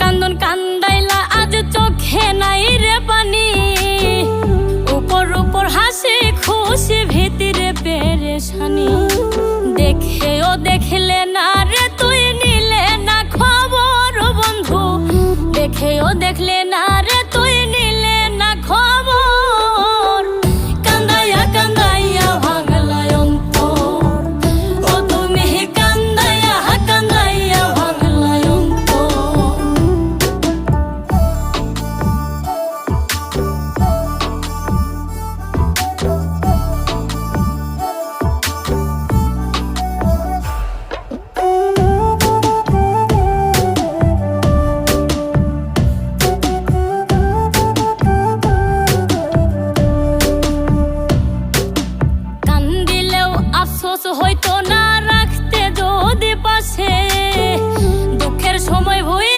কান্দন কান্দাইলা আজ চোখে নাই রে পানি। উপর উপর হাসি খুশি ভিতরে পেরেশানি। দেখেও দেখলে না রে, তুই নিলে না খবর বন্ধু। দেখলে না আফসোস হইতো না